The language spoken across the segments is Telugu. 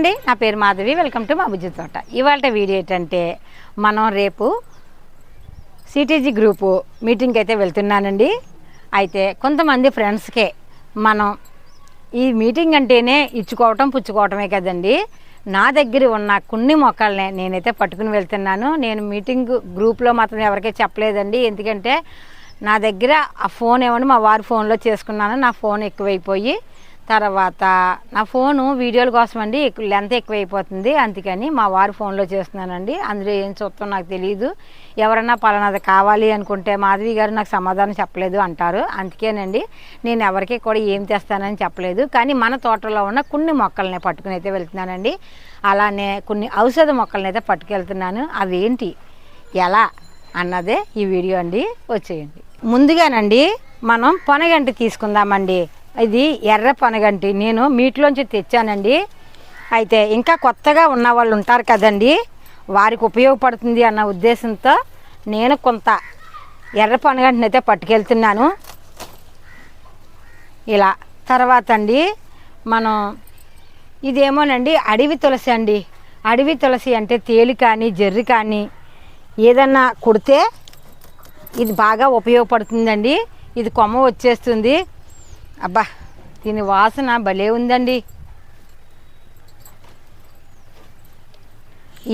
అండి నా పేరు మాధవి. వెల్కమ్ టు మా బుజ్జి తోట. ఇవాళ వీడియో ఏంటంటే మనం రేపు సిటీజీ గ్రూపు మీటింగ్కి అయితే వెళ్తున్నానండి. అయితే కొంతమంది ఫ్రెండ్స్కే మనం ఈ మీటింగ్ అంటేనే ఇచ్చుకోవటం పుచ్చుకోవటమే కదండి. నా దగ్గర ఉన్న కొన్ని మొక్కల్ని నేనైతే పట్టుకుని వెళ్తున్నాను. నేను మీటింగ్ గ్రూప్లో మాత్రం ఎవరికీ చెప్పలేదండి. ఎందుకంటే నా దగ్గర ఆ ఫోన్ ఏమని మా వారి ఫోన్లో చేసుకున్నాను. నా ఫోన్ ఎక్కువైపోయి తర్వాత నా ఫోను వీడియోల కోసం అండి లెంత్ ఎక్కువైపోతుంది. అందుకని మా వారి ఫోన్లో చేస్తున్నానండి అందులో ఏం చూస్తాం నాకు తెలియదు ఎవరన్నా పలానాది కావాలి అనుకుంటే మాధవి గారు నాకు సమాధానం చెప్పలేదు అంటారు. అందుకేనండి నేను ఎవరికి కూడా ఏం తెస్తానని చెప్పలేదు. కానీ మన తోటలో ఉన్న కొన్ని మొక్కల్ని పట్టుకుని అయితే వెళ్తున్నానండి. అలానే కొన్ని ఔషధ మొక్కల్ని అయితే పట్టుకెళ్తున్నాను. అవేంటి? ఎలా? అన్నదే ఈ వీడియో అండి. వచ్చేయండి. ముందుగానండి మనం పొనగంటి తీసుకుందామండి. ఇది ఎర్ర పనగంటి. నేను మీట్లోంచి తెచ్చానండి. అయితే ఇంకా కొత్తగా ఉన్న వాళ్ళు ఉంటారు కదండి వారికి ఉపయోగపడుతుంది అన్న ఉద్దేశంతో నేను కొంత ఎర్ర పనగంటిని అయితే పట్టుకెళ్తున్నాను. ఇలా తర్వాత అండి మనం ఇదేమోనండి అడవి తులసి అండి. అడవి తులసి అంటే తేలి కానీ జర్రి కానీ ఏదన్నా కుడితే ఇది బాగా ఉపయోగపడుతుందండి. ఇది కొమ్మ వచ్చేస్తుంది. అబ్బా దీని వాసన భలే ఉందండి.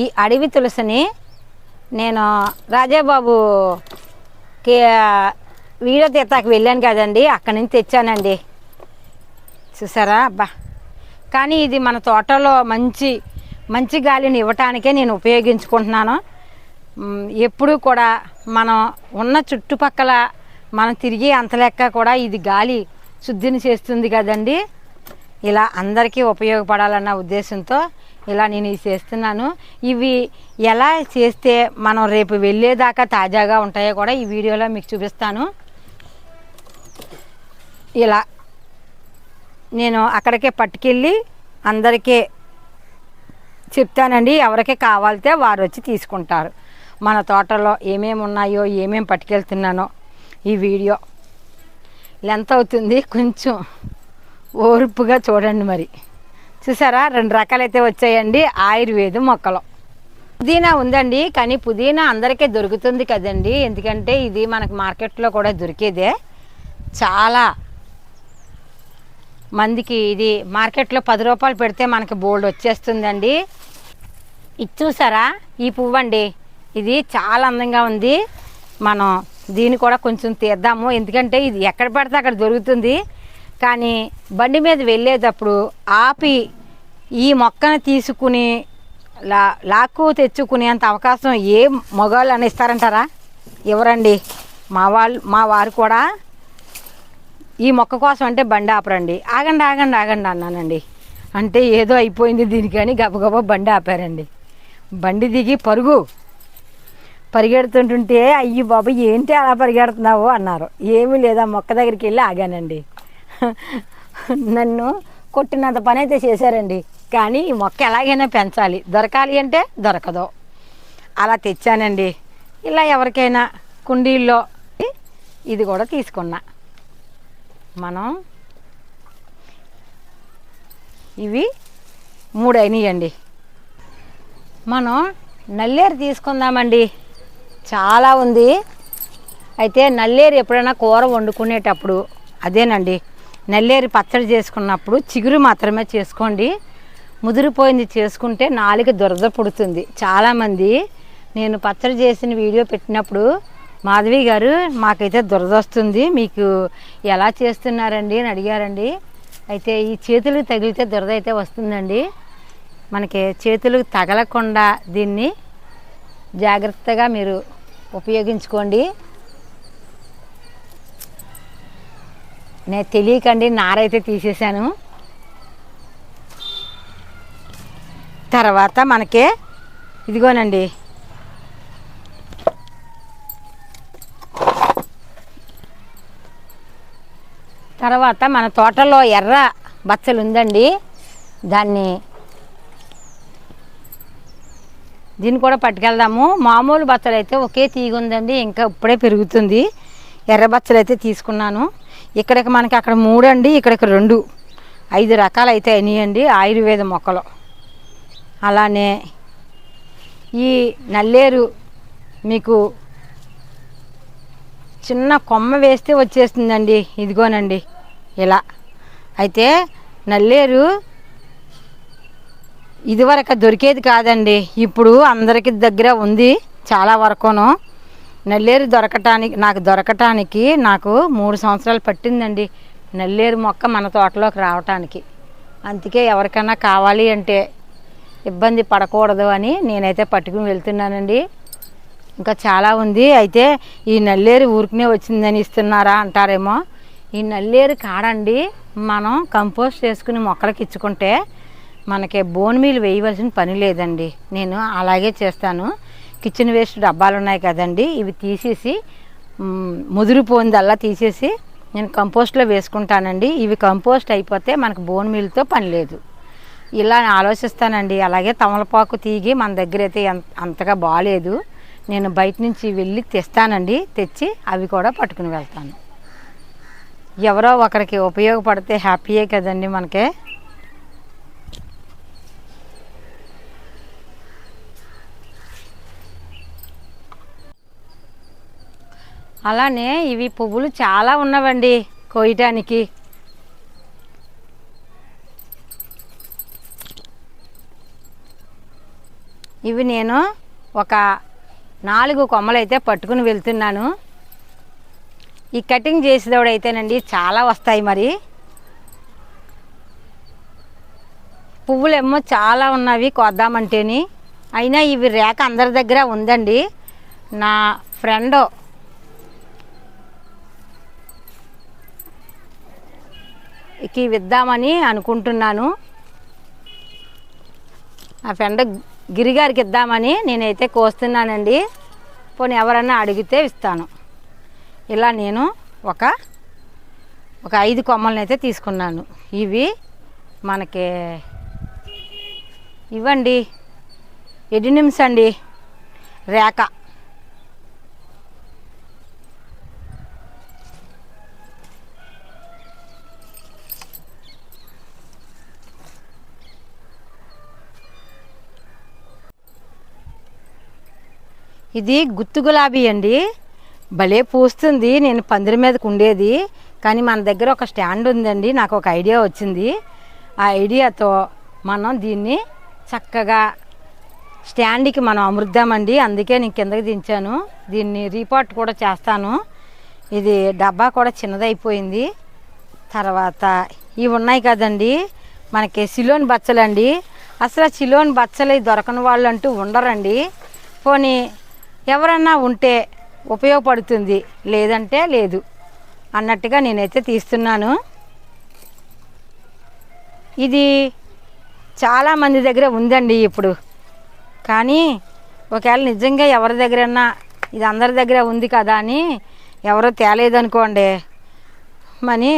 ఈ అడవి తులసిని నేను రాజాబాబుకి వీడియో తీతాకి వెళ్ళాను కదండి అక్కడి నుంచి తెచ్చానండి. చూసారా? అబ్బా. కానీ ఇది మన తోటలో మంచి మంచి గాలిని ఇవ్వటానికే నేను ఉపయోగించుకుంటున్నాను. ఎప్పుడూ కూడా మనం ఉన్న చుట్టుపక్కల మనం తిరిగి అంత లెక్క కూడా ఇది గాలి శుద్ధిని చేస్తుంది కదండి. ఇలా అందరికీ ఉపయోగపడాలన్న ఉద్దేశంతో ఇలా నేను ఇవి చేస్తున్నాను. ఇవి ఎలా చేస్తే మనం రేపు వెళ్ళేదాకా తాజాగా ఉంటాయో కూడా ఈ వీడియోలో మీకు చూపిస్తాను. ఇలా నేను అక్కడికే పట్టుకెళ్ళి అందరికీ చెప్తానండి. ఎవరికి కావాలితే వారు వచ్చి తీసుకుంటారు. మన తోటలో ఏమేమి ఉన్నాయో ఏమేమి పట్టుకెళ్తున్నానో ఈ వీడియో. లెంత్ అవుతుంది కొంచెం ఓర్పుగా చూడండి మరి. చూసారా? రెండు రకాలైతే వచ్చాయండి. ఆయుర్వేద మొక్కలు. పుదీనా ఉందండి కానీ పుదీనా అందరికీ దొరుకుతుంది కదండి. ఎందుకంటే ఇది మనకు మార్కెట్లో కూడా దొరికేదే. చాలా మందికి ఇది మార్కెట్లో పది రూపాయలు పెడితే మనకి బోల్డ్ వచ్చేస్తుందండి. ఇది చూసారా? ఈ పువ్వు అండి ఇది చాలా అందంగా ఉంది. మనం దీన్ని కూడా కొంచెం తీద్దాము. ఎందుకంటే ఇది ఎక్కడ పడితే అక్కడ దొరుకుతుంది. కానీ బండి మీద వెళ్ళేటప్పుడు ఆపి ఈ మొక్కను తీసుకుని లా లాక్కు తెచ్చుకునేంత అవకాశం ఏ మగవాళ్ళు అని ఇస్తారంటారా ఎవరండి? మా వాళ్ళు మా వారు కూడా ఈ మొక్క కోసం అంటే బండి ఆపరండి. ఆగండి ఆగండి ఆగండి అన్నానండి. అంటే ఏదో అయిపోయింది దీనికని గబగబా బండి ఆపారండి. బండి దిగి పరుగు. పరిగెడుతుంటుంటే అయ్యి బాబు ఏంటి అలా పరిగెడుతున్నావు? అన్నారు. ఏమీ లేదా మొక్క దగ్గరికి వెళ్ళి ఆగానండి. నన్ను కొట్టినంత పని అయితే చేశారండి. కానీ ఈ మొక్క ఎలాగైనా పెంచాలి. దొరకాలి అంటే దొరకదు. అలా తెచ్చానండి. ఇలా ఎవరికైనా కుండీల్లో ఇది కూడా తీసుకున్నా. మనం ఇవి మూడు అయినాయండి మనం నల్లేరు తీసుకుందామండి. చాలా ఉంది. అయితే నల్లేరు ఎప్పుడైనా కూర వండుకునేటప్పుడు అదేనండి నల్లేరు పచ్చడి చేసుకున్నప్పుడు చిగురు మాత్రమే చేసుకోండి. ముదిరిపోయింది చేసుకుంటే నాలుగు దురద పుడుతుంది. చాలామంది నేను పచ్చడి చేసిన వీడియో పెట్టినప్పుడు మాధవి గారు మాకైతే దురద వస్తుంది మీకు ఎలా చేస్తున్నారండి? అని అడిగారండి. అయితే ఈ చేతులకు తగిలితే దురద అయితే వస్తుందండి. మనకి చేతులకు తగలకుండా దీన్ని జాగ్రత్తగా మీరు ఉపయోగించుకోండి. నేను తెలియకండి నారైతే తీసేసాను తర్వాత మనకి ఇదిగోనండి. తర్వాత మన తోటలో ఎర్ర బచ్చలు ఉందండి దాన్ని దీన్ని కూడా పట్టుకెళ్దాము. మామూలు బచ్చలు అయితే ఒకే తీగ ఉందండి ఇంకా ఇప్పుడే పెరుగుతుంది. ఎర్ర బచ్చలు అయితే తీసుకున్నాను. ఇక్కడికి మనకి అక్కడ మూడు అండి ఇక్కడికి రెండు. ఐదు రకాలు అయితే అయినాయండి ఆయుర్వేద మొక్కలు. అలానే ఈ నల్లేరు మీకు చిన్న కొమ్మ వేస్తే వచ్చేస్తుందండి ఇదిగోనండి ఇలా. అయితే నల్లేరు ఇదివరకు దొరికేది కాదండి. ఇప్పుడు అందరికి దగ్గర ఉంది చాలా వరకును. నల్లేరు దొరకటానికి నాకు దొరకటానికి నాకు మూడు సంవత్సరాలు పట్టిందండి. నల్లేరు మొక్క మన తోటలోకి రావటానికి. అందుకే ఎవరికైనా కావాలి అంటే ఇబ్బంది పడకూడదు అని నేనైతే పట్టుకుని వెళ్తున్నానండి. ఇంకా చాలా ఉంది. అయితే ఈ నల్లేరు ఊరికనే వచ్చిందని ఇస్తున్నారా అంటారేమో. ఈ నల్లేరు కాడండి మనం కంపోస్ట్ చేసుకుని మొక్కలకి ఇచ్చుకుంటే మనకి బోన్ మీల్ వేయవలసిన పని లేదండి. నేను అలాగే చేస్తాను. కిచెన్ వేస్ట్ డబ్బాలు ఉన్నాయి కదండి. ఇవి తీసేసి ముదిరిపోయిందల్లా తీసేసి నేను కంపోస్ట్లో వేసుకుంటానండి. ఇవి కంపోస్ట్ అయిపోతే మనకు బోన్ మీల్తో పని లేదు. ఇలా ఆలోచిస్తానండి. అలాగే తమలపాకు తీగి మన దగ్గర అయితే అంతగా బాగాలేదు నేను బయట నుంచి వెళ్ళి తెస్తానండి. తెచ్చి అవి కూడా పట్టుకుని వెళ్తాను. ఎవరో ఒకరికి ఉపయోగపడితే హ్యాపీయే కదండి మనకి. అలానే ఇవి పువ్వులు చాలా ఉన్నవండి కోయటానికి. ఇవి నేను ఒక నాలుగు కొమ్మలైతే పట్టుకుని వెళ్తున్నాను. ఈ కటింగ్ చేసేదోడైతేనండి చాలా వస్తాయి మరి. పువ్వులేమో చాలా ఉన్నవి కొద్దామంటేని. అయినా ఇవి రేఖ అందరి దగ్గర ఉందండి. నా ఫ్రెండ్ కి ఇద్దామని అనుకుంటున్నాను. ఆ ఫ్రెండ్ గిరిగారికి ఇద్దామని నేనైతే కోస్తున్నానండి. పోనీ ఎవరన్నా అడిగితే ఇస్తాను. ఇలా నేను ఒక ఒక ఐదు కొమ్మలను అయితే తీసుకున్నాను. ఇవి మనకి ఇవ్వండి. ఎడినిమ్స్ అండి. రేఖ. ఇది గుత్తు గులాబీ అండి. భలే పూస్తుంది. నేను పందిరి మీదకు ఉండేది కానీ మన దగ్గర ఒక స్టాండ్ ఉందండి. నాకు ఒక ఐడియా వచ్చింది. ఆ ఐడియాతో మనం దీన్ని చక్కగా స్టాండ్కి మనం అమృద్దామండి అందుకే నేను కిందకి దించాను. దీన్ని రీపాట్ కూడా చేస్తాను. ఇది డబ్బా కూడా చిన్నదైపోయింది. తర్వాత ఇవి ఉన్నాయి కదండి. మనకి సిలోన్ బచ్చలండి. అసలు ఆ సిలోన్ బచ్చలు దొరకని వాళ్ళు అంటూ ఉండరండి. పోనీ ఎవరన్నా ఉంటే ఉపయోగపడుతుంది. లేదంటే లేదు. అన్నట్టుగా నేనైతే తీస్తున్నాను. ఇది చాలా మంది దగ్గర ఉందండి ఇప్పుడు. కానీ ఒకవేళ నిజంగా ఎవరి దగ్గరన్నా ఇది అందరి దగ్గర ఉంది కదా అని ఎవరో తేలేదనుకోండి. మని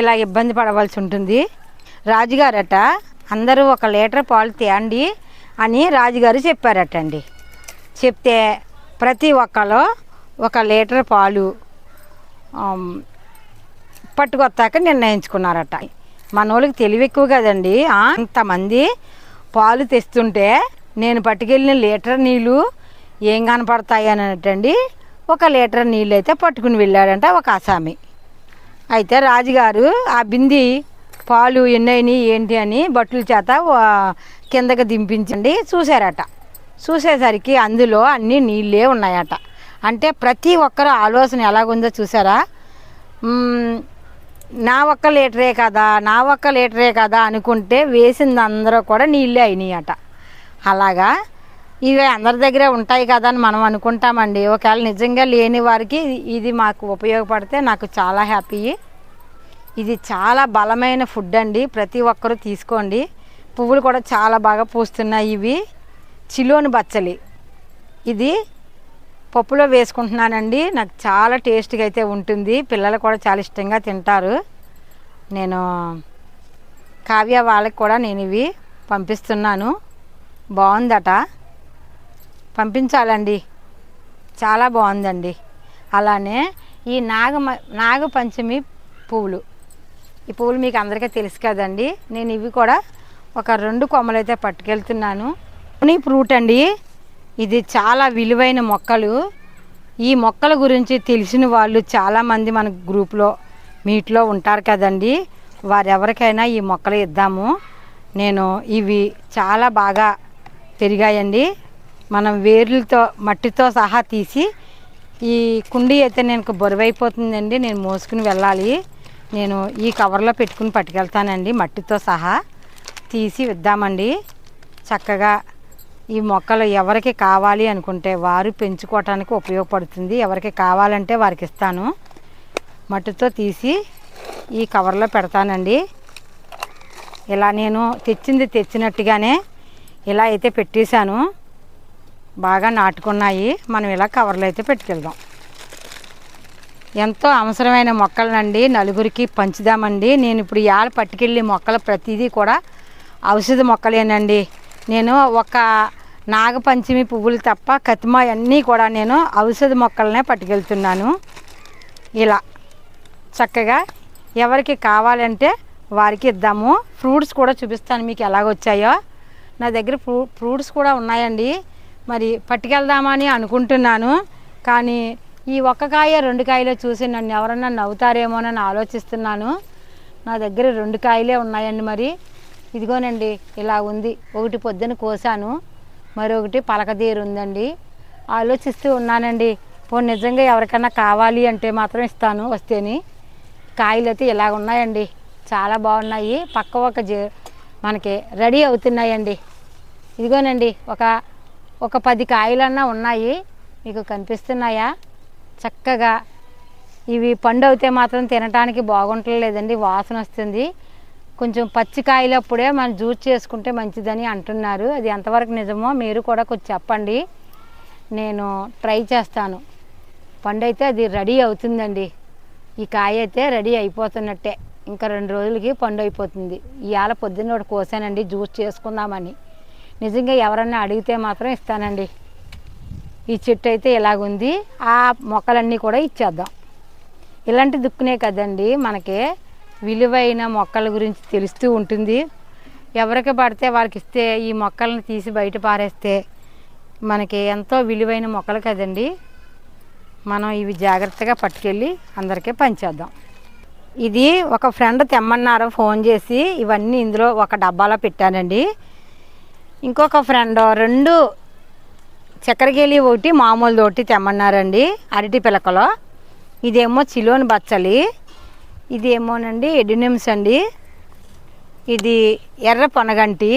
ఇలా ఇబ్బంది పడవలసి ఉంటుంది. రాజుగారట అందరూ ఒక లీటర్ పాలు తేండి అని రాజుగారు చెప్పారట అండి చెప్తే ప్రతి ఒక్కరు ఒక లీటర్ పాలు పట్టుకొత్తాక నిర్ణయించుకున్నారట. మన వాళ్ళకి తెలివి ఎక్కువ కదండి. అంతమంది పాలు తెస్తుంటే నేను పట్టుకెళ్ళిన లీటర్ నీళ్ళు ఏం కనపడతాయి అని అంటండి ఒక లీటర్ నీళ్ళు అయితే పట్టుకుని వెళ్ళాడంట ఒక ఆసామి. అయితే రాజుగారు ఆ బింది పాలు ఎన్నైనాయి ఏంటి అని బట్టల చేత కిందకి దింపించండి చూశారట. చూసేసరికి అందులో అన్ని నీళ్ళే ఉన్నాయట. అంటే ప్రతి ఒక్కరు ఆలోచన ఎలాగుందో చూసారా? నా ఒక్క లీటరే కదా నా ఒక్క లీటరే కదా అనుకుంటే వేసింది అందరూ కూడా నీళ్ళే అయినాయట. అలాగా? ఇవి అందరి దగ్గర ఉంటాయి కదా అని మనం అనుకుంటామండి. ఒకవేళ నిజంగా లేని వారికి ఇది- ఇది మాకు ఉపయోగపడితే నాకు చాలా హ్యాపీ. ఇది చాలా బలమైన ఫుడ్ అండి. ప్రతి ఒక్కరూ తీసుకోండి. పువ్వులు కూడా చాలా బాగా పూస్తున్నాయి ఇవి. చిలోని బచ్చలి. ఇది పప్పులో వేసుకుంటున్నానండి. నాకు చాలా టేస్ట్గా అయితే ఉంటుంది. పిల్లలు కూడా చాలా ఇష్టంగా తింటారు. నేను కావ్య వాళ్ళకి కూడా నేను ఇవి పంపిస్తున్నాను. బాగుందట. పంపించాలండి. చాలా బాగుందండి. అలానే ఈ నాగ నాగపంచమి పువ్వులు. ఈ పువ్వులు మీకు అందరికీ తెలుసు కదండి. నేను ఇవి కూడా ఒక రెండు కొమ్మలైతే పట్టుకెళ్తున్నాను. ఈ ఫ్రూట్ అండి. ఇది చాలా విలువైన మొక్కలు. ఈ మొక్కల గురించి తెలిసిన వాళ్ళు చాలామంది మన గ్రూప్లో మీట్లో ఉంటారు కదండి. వారెవరికైనా ఈ మొక్కలు ఇద్దాము. నేను ఇవి చాలా బాగా పెరిగాయండి. మనం వేర్లతో మట్టితో సహా తీసి ఈ కుండీ అయితే నేను బరువైపోతుందండి. నేను మోసుకుని వెళ్ళాలి. నేను ఈ కవర్లో పెట్టుకుని పట్టుకెళ్తానండి. మట్టితో సహా తీసి ఇద్దామండి. చక్కగా ఈ మొక్కలు ఎవరికి కావాలి అనుకుంటే వారు పెంచుకోవటానికి ఉపయోగపడుతుంది. ఎవరికి కావాలంటే వారికి ఇస్తాను. మట్టితో తీసి ఈ కవర్లో పెడతానండి. ఇలా నేను తెచ్చింది తెచ్చినట్టుగానే ఇలా అయితే పెట్టేశాను. బాగా నాటుకున్నాయి. మనం ఇలా కవర్లో అయితే పెట్టుకెళ్దాం. ఎంతో అవసరమైన మొక్కలనండి. నలుగురికి పంచుదామండి. నేను ఇప్పుడు ఇవాళ పట్టుకెళ్ళి మొక్కలు ప్రతిదీ కూడా ఔషధ మొక్కలేనండి. నేను ఒక నాగపంచమి పువ్వులు తప్ప కతిమ అన్నీ కూడా నేను ఔషధ మొక్కలనే పట్టుకెళ్తున్నాను. ఇలా చక్కగా ఎవరికి కావాలంటే వారికి ఇద్దాము. ఫ్రూట్స్ కూడా చూపిస్తాను మీకు ఎలాగొచ్చాయో. నా దగ్గర ఫ్రూ ఫ్రూట్స్ కూడా ఉన్నాయండి. మరి పట్టుకెళ్దామని అనుకుంటున్నాను. కానీ ఈ ఒక్క కాయ రెండు కాయలో చూసి నన్ను ఎవరన్నా నవ్వుతారేమోనని ఆలోచిస్తున్నాను. నా దగ్గర రెండు కాయలే ఉన్నాయండి మరి. ఇదిగోనండి ఇలా ఉంది. ఒకటి పొద్దున కోసాను. మరొకటి పలకదీరు ఉందండి ఆలోచిస్తూ ఉన్నానండి పో నిజంగా ఎవరికైనా కావాలి అంటే మాత్రం ఇస్తాను వస్తేని. కాయలు అయితే ఇలా ఉన్నాయండి చాలా బాగున్నాయి. పక్క ఒక మనకి రెడీ అవుతున్నాయండి. ఇదిగోనండి ఒక ఒక పది కాయలన్నా ఉన్నాయి. మీకు కనిపిస్తున్నాయా? చక్కగా ఇవి పండు అయితే మాత్రం తినడానికి బాగుంటలేదండి వాసన వస్తుంది కొంచెం పచ్చి కాయలప్పుడే మనం జ్యూస్ చేసుకుంటే మంచిదని అంటున్నారు. అది ఎంతవరకు నిజమో మీరు కూడా కొంచెం చెప్పండి. నేను ట్రై చేస్తాను. పండు అయితే అది రెడీ అవుతుందండి. ఈ కాయ అయితే రెడీ అయిపోతున్నట్టే. ఇంకా రెండు రోజులకి పండు అయిపోతుంది. ఇవాళ పొద్దున్న ఒకటి కోసానండి జ్యూస్ చేసుకుందామని. నిజంగా ఎవరన్నా అడిగితే మాత్రం ఇస్తానండి. ఈ చెట్టు అయితే ఇలాగుంది. ఆ మొక్కలన్నీ కూడా ఇచ్చేద్దాం. ఇలాంటి దుక్కునే కదండి మనకి విలువైన మొక్కల గురించి తెలుస్తూ ఉంటుంది. ఎవరికి పడితే వారికి ఇస్తే ఈ మొక్కలను తీసి బయట పారేస్తే మనకి ఎంతో విలువైన మొక్కలు కదండి. మనం ఇవి జాగ్రత్తగా పట్టుకెళ్ళి అందరికీ పంచేద్దాం. ఇది ఒక ఫ్రెండ్ తెమ్మన్నారు ఫోన్ చేసి ఇవన్నీ ఇందులో ఒక డబ్బాలో పెట్టానండి. ఇంకొక ఫ్రెండ్ రెండు చక్కెరకేళి ఒకటి మామూలు ఒకటి తెమ్మన్నారండి. అరటి పిలకలో. ఇదేమో చిలోని బచ్చలి. ఇది ఏమోనండి ఎడినిమ్స్ అండి. ఇది ఎర్ర పొనగంటి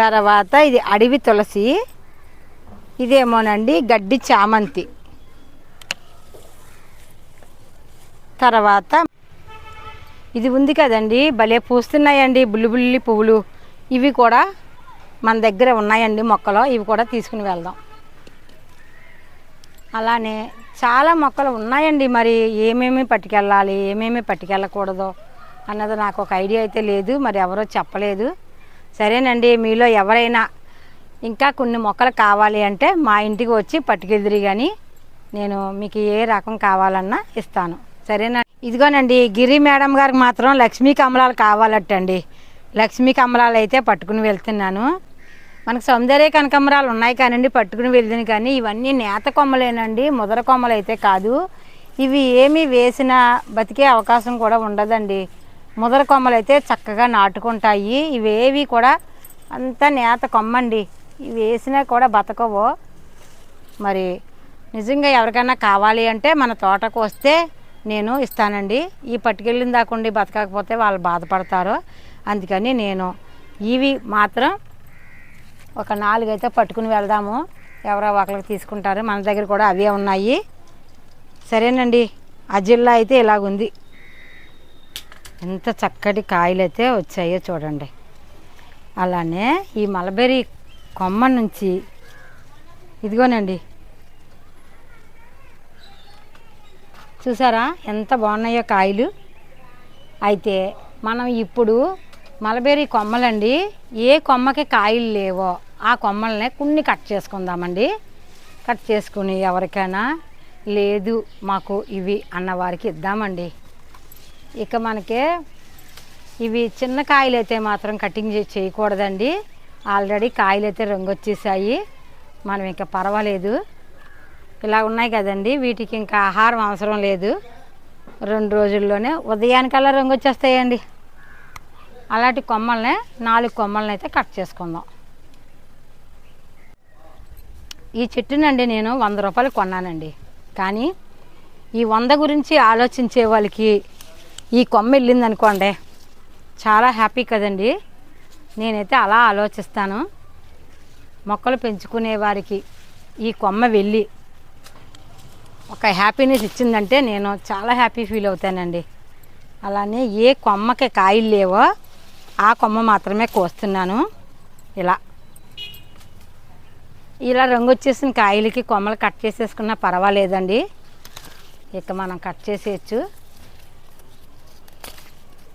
తర్వాత ఇది అడవి తులసి ఇదేమోనండి గడ్డి చామంతి. తర్వాత ఇది ఉంది కదండి భలే పూస్తున్నాయండి బుల్లిబుల్లి పువ్వులు. ఇవి కూడా మన దగ్గర ఉన్నాయండి మొక్కలు ఇవి కూడా తీసుకుని వెళ్దాం. అలానే చాలా మొక్కలు ఉన్నాయండి మరి ఏమేమి పట్టుకెళ్ళాలి ఏమేమి పట్టుకెళ్ళకూడదు అన్నది నాకు ఒక ఐడియా అయితే లేదు మరి ఎవరో చెప్పలేదు. సరేనండి మీలో ఎవరైనా ఇంకా కొన్ని మొక్కలు కావాలి అంటే మా ఇంటికి వచ్చి పట్టుకెదిరి కానీ నేను మీకు ఏ రకం కావాలన్నా ఇస్తాను. సరేనా? ఇదిగోనండి గిరి మేడం గారికి మాత్రం లక్ష్మీ కమలాలు కావాలట్టండి లక్ష్మీ కమలాలు అయితే పట్టుకుని వెళ్తున్నాను. మనకు సౌందర్య కనకమరాలు ఉన్నాయి కానండి పట్టుకుని వెళ్ళిన కానీ ఇవన్నీ నేత కొమ్మలేనండి ముదర కొమ్మలు అయితే కాదు. ఇవి ఏమి వేసినా బతికే అవకాశం కూడా ఉండదండి. ముదర కొమ్మలు అయితే చక్కగా నాటుకుంటాయి. ఇవేవి కూడా అంత నేత కొమ్మండి. ఇవి వేసినా కూడా బతకవు. మరి నిజంగా ఎవరికైనా కావాలి అంటే మన తోటకు వస్తే నేను ఇస్తానండి. ఈ పట్టుకెళ్ళిన దాకుండి బతకకపోతే వాళ్ళు బాధపడతారు. అందుకని నేను ఇవి మాత్రం ఒక నాలుగైతే పట్టుకుని వెళ్దాము. ఎవరో ఒకరికి తీసుకుంటారు. మన దగ్గర కూడా అవే ఉన్నాయి. సరేనండి. ఆ జిల్లా అయితే ఇలాగుంది. ఎంత చక్కటి కాయలు అయితే వచ్చాయో చూడండి. అలానే ఈ మలబెర్రీ కొమ్మ నుంచి ఇదిగోనండి. చూసారా? ఎంత బాగున్నాయో కాయలు. అయితే మనం ఇప్పుడు మలబేరీ కొమ్మలండి. ఏ కొమ్మకి కాయలు లేవో ఆ కొమ్మల్ని కొన్ని కట్ చేసుకుందామండి. కట్ చేసుకుని ఎవరికైనా లేదు మాకు ఇవి అన్నవారికి ఇద్దామండి. ఇక మనకి ఇవి చిన్న కాయలు అయితే మాత్రం కటింగ్ చే- చేయకూడదండి. ఆల్రెడీ కాయలు అయితే రంగు వచ్చేసాయి మనం ఇంకా పర్వాలేదు. ఇలా ఉన్నాయి కదండి. వీటికి ఇంకా ఆహారం అవసరం లేదు. రెండు రోజుల్లోనే ఉదయానికల్లా రంగు వచ్చేస్తాయండి అలాంటి కొమ్మల్ని నాలుగు కొమ్మల్ని అయితే కట్ చేసుకుందాం. ఈ చెట్టునండి నేను వంద రూపాయలు కొన్నానండి. కానీ ఈ వంద గురించి ఆలోచించే వాళ్ళకి ఈ కొమ్మ వెళ్ళింది అనుకోండి చాలా హ్యాపీ కదండి. నేనైతే అలా ఆలోచిస్తాను. మొక్కలు పెంచుకునే వారికి ఈ కొమ్మ వెళ్ళి ఒక హ్యాపీనెస్ ఇచ్చిందంటే నేను చాలా హ్యాపీ ఫీల్ అవుతానండి. అలానే ఏ కొమ్మకి కాయలు లేవో ఆ కొమ్మ మాత్రమే కోస్తున్నాను. ఇలా. ఇలా రంగు వచ్చేసిన కాయలకి కొమ్మలు కట్ చేసేసుకున్నా పర్వాలేదండి. ఇక మనం కట్ చేసేయచ్చు.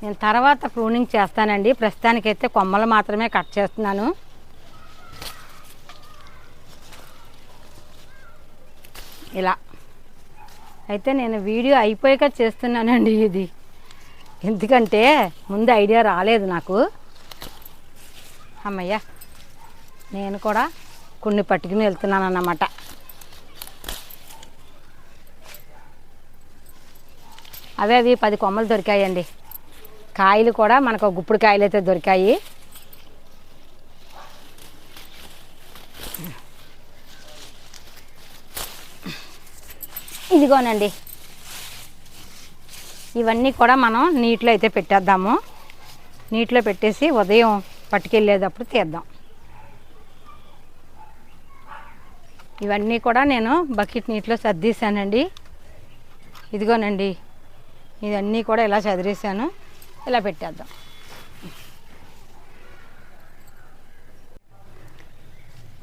నేను తర్వాత ప్రూనింగ్ చేస్తానండి. ప్రస్తుతానికైతే కొమ్మలు మాత్రమే కట్ చేస్తున్నాను. ఇలా. అయితే నేను వీడియో అయిపోయాక చేస్తున్నానండి ఇది. ఎందుకంటే ముందు ఐడియా రాలేదు నాకు. అమ్మయ్య నేను కూడా కొన్ని పట్టుకుని వెళ్తున్నాను అన్నమాట అవే అవి పది కొమ్మలు దొరికాయండి. కాయలు కూడా మనకు ఒక గుప్పుడు కాయలు అయితే దొరికాయి. ఇదిగోనండి ఇవన్నీ కూడా మనం నీటిలో అయితే పెట్టేద్దాము. నీటిలో పెట్టేసి ఉదయం పట్టుకెళ్ళేటప్పుడు తీద్దాం. ఇవన్నీ కూడా నేను బకెట్ నీటిలో సర్దీసానండి ఇదిగోనండి ఇవన్నీ కూడా ఇలా చదిరేసాను ఇలా పెట్టేద్దాం.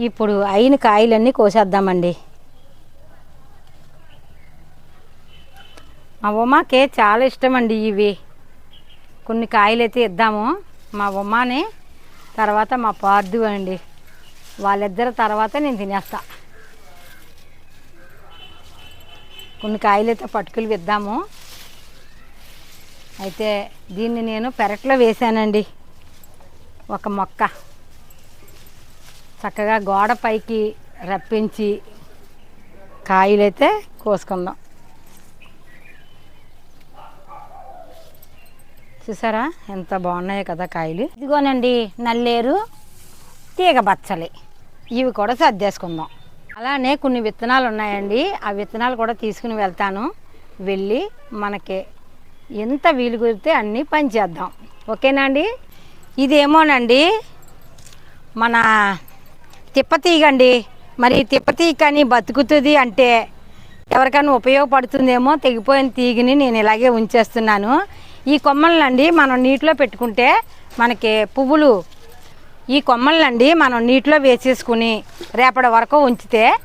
ఇప్పుడు అయిన కాయలన్నీ కోసేద్దామండి. మా ఉమాకే చాలా ఇష్టం అండి ఇవి. కొన్ని కాయలు అయితే ఇద్దాము. మా ఉమాని తర్వాత మా పార్థు అండి. వాళ్ళిద్దరి తర్వాత నేను తినేస్తా. కొన్ని కాయలు అయితే పట్టుకులు ఇద్దాము అయితే దీన్ని నేను పెరట్లో వేశానండి. ఒక మొక్క. చక్కగా గోడ పైకి రప్పించి కాయలైతే కోసుకుందాం. చూసారా? ఎంత బాగున్నాయో కదా కాయలు. ఇదిగోనండి నల్లేరు తీగ బచ్చలి. ఇవి కూడా సర్దేసుకుందాం అలానే కొన్ని విత్తనాలు ఉన్నాయండి. ఆ విత్తనాలు కూడా తీసుకుని వెళ్తాను. వెళ్ళి మనకి ఎంత వీలు కుదిరితే అన్నీ పనిచేద్దాం ఓకేనా అండి? ఇదేమోనండి మన తిప్పతీగండి. మరి తిప్పతీగ కానీ బతుకుతుంది అంటే ఎవరికైనా ఉపయోగపడుతుందేమో తెగిపోయిన తీగని నేను ఇలాగే ఉంచేస్తున్నాను. ఈ కొమ్మలనండి మనం నీటిలో పెట్టుకుంటే మనకి పువ్వులు ఈ కొమ్మలనండి మనం నీటిలో వేసేసుకుని రేపటి వరకు ఉంచితే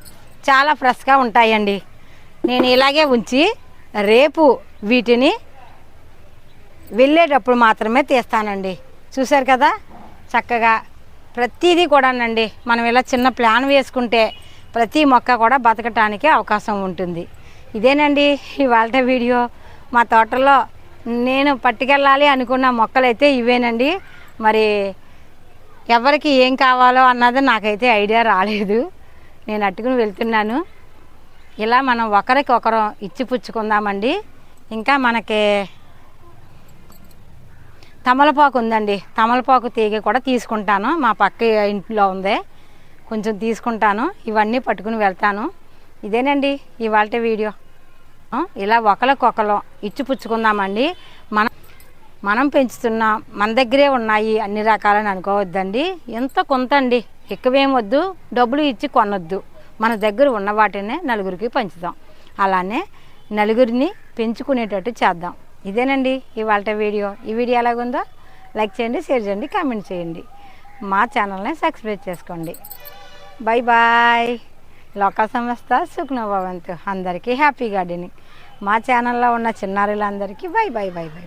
చాలా ఫ్రెష్గా ఉంటాయండి. నేను ఇలాగే ఉంచి రేపు వీటిని వెళ్ళేటప్పుడు మాత్రమే తీస్తానండి. చూశారు కదా? చక్కగా ప్రతిదీ కూడానండి. మనం ఇలా చిన్న ప్లాన్ వేసుకుంటే ప్రతి మొక్క కూడా బతకటానికి అవకాశం ఉంటుంది. ఇదేనండి ఇవాళ వీడియో. మా తోటలో నేను పట్టుకెళ్ళాలి అనుకున్న మొక్కలైతే ఇవేనండి. మరి ఎవరికి ఏం కావాలో అన్నది నాకైతే ఐడియా రాలేదు. నేను అట్టుకుని వెళ్తున్నాను. ఇలా మనం ఒకరికి ఒకరు ఇచ్చి పుచ్చుకుందామండి. ఇంకా మనకి తమలపాకు ఉందండి. తమలపాకు తీగ కూడా తీసుకుంటాను. మా పక్క ఇంట్లో ఉంది. కొంచెం తీసుకుంటాను. ఇవన్నీ పట్టుకుని వెళ్తాను. ఇదేనండి ఇవాళ వీడియో. ఇలా ఒకరికొకరు ఇచ్చి పుచ్చుకుందామండి మనం మనం పెంచుతున్న మన దగ్గరే ఉన్నాయి అన్ని రకాలని అనుకోవద్దండి. ఎంత కొంత అండి ఎక్కువేం వద్దు డబ్బులు ఇచ్చి కొనొద్దు. మన దగ్గర ఉన్న వాటినే నలుగురికి పంచుదాం. అలానే నలుగురిని పెంచుకునేటట్టు చేద్దాం. ఇదేనండి ఇవాళ వీడియో. ఈ వీడియో ఎలాగుందో లైక్ చేయండి షేర్ చేయండి కామెంట్ చేయండి. మా ఛానల్ని సబ్స్క్రైబ్ చేసుకోండి. Bye bye. లోక సంస్థ సుఖ్నభవంతు. అందరికీ హ్యాపీ గార్డెనింగ్. మా ఛానల్లో ఉన్న చిన్నారులందరికీ బై బై బై బై.